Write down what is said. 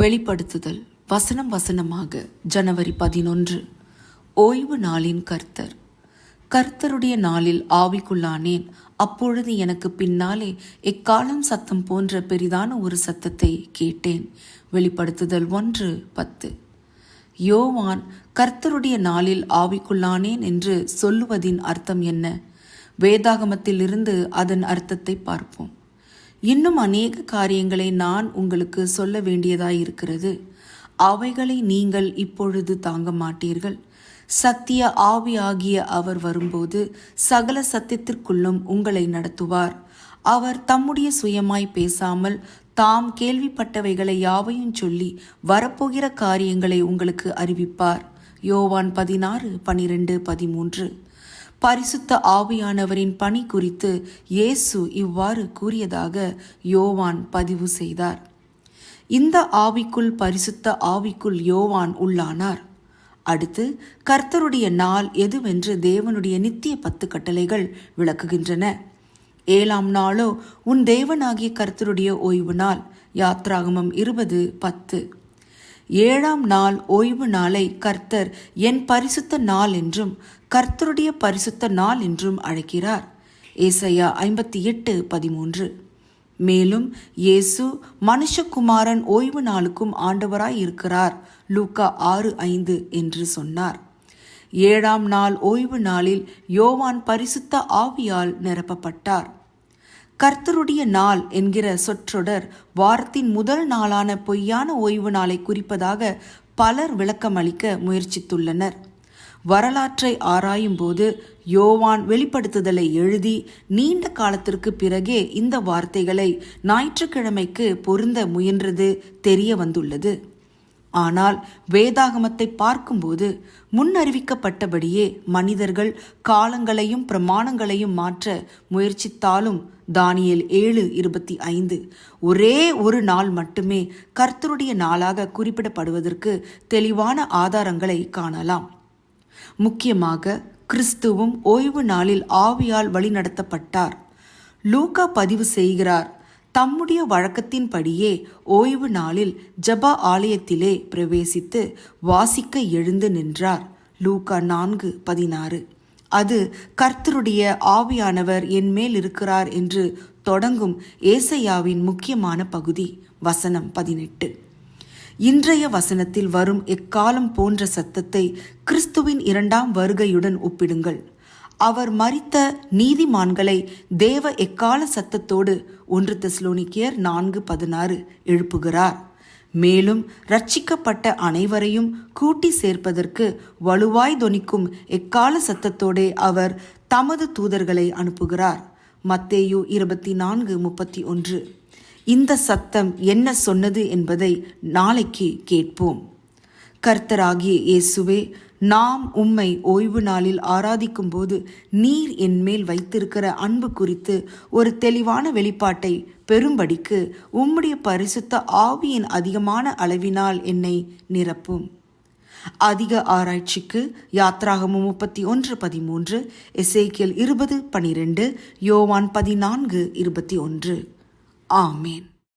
வெளிப்படுத்துதல் வசனம் வசனமாக ஜனவரி பதினொன்று. ஓய்வு நாளின் கர்த்தர். கர்த்தருடைய நாளில் ஆவிக்குள்ளானேன். அப்பொழுது எனக்கு பின்னாலே எக்காலம் சத்தம் போன்ற பெரிதான ஒரு சத்தத்தை கேட்டேன். வெளிப்படுத்துதல் ஒன்று பத்து. யோவான் கர்த்தருடைய நாளில் ஆவிக்குள்ளானேன் என்று சொல்லுவதின் அர்த்தம் என்ன? வேதாகமத்திலிருந்து அதன் அர்த்தத்தை பார்ப்போம். இன்னும் அநேக காரியங்களை நான் உங்களுக்கு சொல்ல வேண்டியதாயிருக்கிறது. அவைகளை நீங்கள் இப்பொழுது தாங்க மாட்டீர்கள். சத்திய ஆவியாகிய அவர் வரும்போது சகல சத்தியத்திற்குள்ளும் உங்களை நடத்துவார். அவர் தம்முடைய சுயமாய் பேசாமல் தாம் கேள்விப்பட்டவைகளை யாவையும் சொல்லி வரப்போகிற காரியங்களை உங்களுக்கு அறிவிப்பார். யோவான் பதினாறு பனிரெண்டு பதிமூன்று. பரிசுத்த ஆவியானவரின் பணி குறித்து இயேசு இவ்வாறு கூறியதாக யோவான் பதிவு செய்தார். இந்த ஆவிக்குள் பரிசுத்த ஆவிக்குள் யோவான் உள்ளானார். அடுத்து கர்த்தருடைய நாள் எதுவென்று தேவனுடைய நித்திய பத்து கட்டளைகள் விளக்குகின்றன. ஏழாம் நாளோ உன் தேவனாகிய கர்த்தருடைய ஓய்வு நாள். யாத்ராகமம் இருபது பத்து. ஏழாம் நாள் ஓய்வு நாளை கர்த்தர் என் பரிசுத்த நாள் என்றும் கர்த்தருடைய பரிசுத்த நாள் என்றும் அழைக்கிறார். ஏசையா ஐம்பத்தி எட்டு பதிமூன்று. மேலும் இயேசு மனுஷகுமாரன் ஓய்வு நாளுக்கும் ஆண்டவராய் இருக்கிறார். லூக்கா ஆறு ஐந்து என்று சொன்னார். ஏழாம் நாள் ஓய்வு நாளில் யோவான் பரிசுத்த ஆவியால் நிரப்பப்பட்டார். கர்த்தருடைய நாள் என்கிற சொற்றொடர் வாரத்தின் முதல் நாளான பொய்யான ஓய்வு நாளை குறிப்பதாக பலர் விளக்கம் அளிக்க முயற்சித்துள்ளனர். வரலாற்றை ஆராயும்போது யோவான் வெளிப்படுத்துதலை எழுதி நீண்ட காலத்திற்கு பிறகே இந்த வார்த்தைகளை ஞாயிற்றுக்கிழமைக்கு பொருந்த முயன்றது தெரிய வந்துள்ளது. ஆனால் வேதாகமத்தை பார்க்கும்போது முன்னறிவிக்கப்பட்டபடியே மனிதர்கள் காலங்களையும் பிரமாணங்களையும் மாற்ற முயற்சித்தாலும் தானியல் ஏழு இருபத்தி ஐந்து. ஒரே ஒரு நாள் மட்டுமே கர்த்தருடைய நாளாக குறிப்பிடப்படுவதற்கு தெளிவான ஆதாரங்களை காணலாம். முக்கியமாக கிறிஸ்துவும் ஓய்வு நாளில் ஆவியால் வழிநடத்தப்பட்டார். லூகா பதிவு செய்கிறார். தம்முடைய வழக்கத்தின்படியே ஓய்வு நாளில் ஜபா ஆலயத்திலே பிரவேசித்து வாசிக்க எழுந்து நின்றார். லூகா நான்கு பதினாறு. அது கர்த்தருடைய ஆவியானவர் என் மேல் இருக்கிறார் என்று தொடங்கும் ஏசையாவின் முக்கியமான பகுதி வசனம் பதினெட்டு. இன்றைய வசனத்தில் வரும் எக்காலம் போன்ற சத்தத்தை கிறிஸ்துவின் இரண்டாம் வருகையுடன் ஒப்பிடுங்கள். அவர் மறித்த நீதிமான்களை தேவ எக்கால சத்தத்தோடு ஒன்று தெஸ்லோனிக்கியர் நான்கு பதினாறு எழுப்புகிறார். மேலும் ரட்சிக்கப்பட்ட அனைவரையும் கூட்டி சேர்ப்பதற்கு வலுவாய் தொனிக்கும் எக்கால சத்தத்தோடே அவர் தமது தூதர்களை அனுப்புகிறார். மத்தேயு இருபத்தி நான்கு முப்பத்தி ஒன்று இந்த சத்தம் என்ன சொன்னது என்பதை நாளைக்கு கேட்போம். கர்த்தராகிய இயேசுவே நாம் உம்மை ஓய்வு நாளில் ஆராதிக்கும் போது நீர் என்மேல் வைத்திருக்கிற அன்பு குறித்து ஒரு தெளிவான வெளிப்பாட்டை பெரும்படிக்கு உம்முடைய பரிசுத்த ஆவியின் அதிகமான அளவினால் என்னை நிரப்பும். அதிக ஆராய்ச்சிக்கு யாத்ராகமு முப்பத்தி ஒன்று பதிமூன்று எசேக்கியல் இருபது பனிரெண்டு யோவான் பதினான்கு இருபத்தி ஒன்று. ஆமேன்.